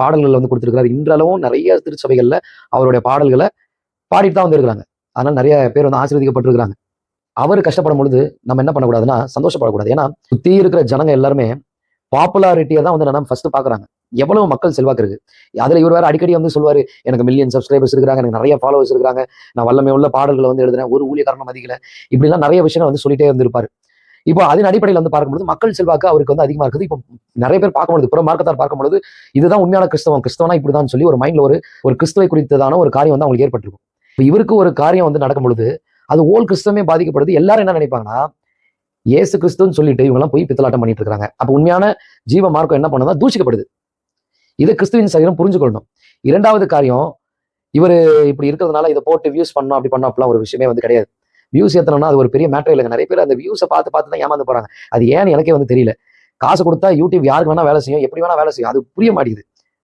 பாடல்கள் வந்து கொடுத்துருக்காரு இன்றளவும் நிறைய திருச்சபைகள்ல அவருடைய பாடல்களை பாடிட்டு தான் வந்திருக்கிறாங்க. அதனால நிறைய பேர் வந்து ஆசீர்வதிக்கப்பட்டிருக்கிறாங்க. அவர் கஷ்டப்படும் பொழுது நம்ம என்ன பண்ணக்கூடாதுன்னா சந்தோஷப்படக்கூடாது. ஏன்னா சுத்தி இருக்கிற ஜனங்க எல்லாருமே பாப்புலாரிட்டியை தான் வந்து நம்ம ஃபர்ஸ்ட் பாக்குறாங்க எவ்வளவு மக்கள் செல்வாக்கு இருக்கு அதுல இவர் வேற அடிக்கடி வந்து சொல்லுவாரு எனக்கு மில்லியன் சப்ஸ்கிரைபர்ஸ் இருக்காங்க எனக்கு நிறைய ஃபாலோவர்ஸ் இருக்காங்க நான் வல்லமை உள்ள பாடல்களை வந்து எழுதுறேன். ஒரு ஊழியக்காரனை மதிக்கல. இப்படிலாம் நிறைய விஷயங்கள் வந்து சொல்லிட்டே இருந்திருப்பாரு இப்போ அதன் அடிப்படையில் வந்து பார்க்கும்போது மக்கள் செல்வாக்கு அவருக்கு வந்து அதிகமா இருக்குது. இப்போ நிறைய பேர் பார்க்கும்போது புற மார்க்கத்தார் பார்க்கும்போது இதுதான் உண்மையான கிறிஸ்தவம். கிறிஸ்தவனா இப்படிதான் சொல்லி ஒரு மைண்ட்ல ஒரு ஒரு கிறிஸ்துவை குறித்ததான ஒரு காரியம் வந்து அவங்களுக்கு ஏற்பட்டிருக்கும். இப்போ இவருக்கு ஒரு காரியம் வந்து நடக்கும் பொழுது அது ஓல் கிறிஸ்தவமே பாதிக்கப்படுது. எல்லாரும் என்ன நினைப்பாங்கன்னா இயேசு கிறிஸ்துன்னு சொல்லிட்டு இவங்கெல்லாம் போய் பித்தலாட்டம் பண்ணிட்டு இருக்காங்க. அப்போ உண்மையான ஜீவ மார்க்கம் என்ன பண்ணுதா தூசிக்கப்படுது இதை கிறிஸ்துவின் சரீரம் புரிஞ்சுக்கொள்ளணும். இரண்டாவது காரியம் இவர் இப்படி இருக்கிறதுனால இதை போட்டு வியூஸ் பண்ணோம் அப்படி பண்ணோம் அப்படிலாம் ஒரு விஷயமே வந்து கிடையாது. வியூஸ் ஏற்றணும்னா அது ஒரு பெரிய மேட்டர் இல்லைங்க. நிறைய பேர் அந்த வியூஸை பார்த்து பார்த்து தான் ஏமாந்து போறாங்க அது ஏன்னு எனக்கே வந்து தெரியல. காசு கொடுத்தா யூடியூப் யாருக்கு வேணா வேலை செய்யும் எப்படி வேணா வேலை செய்யும் அது புரிய மாட்டேங்குது.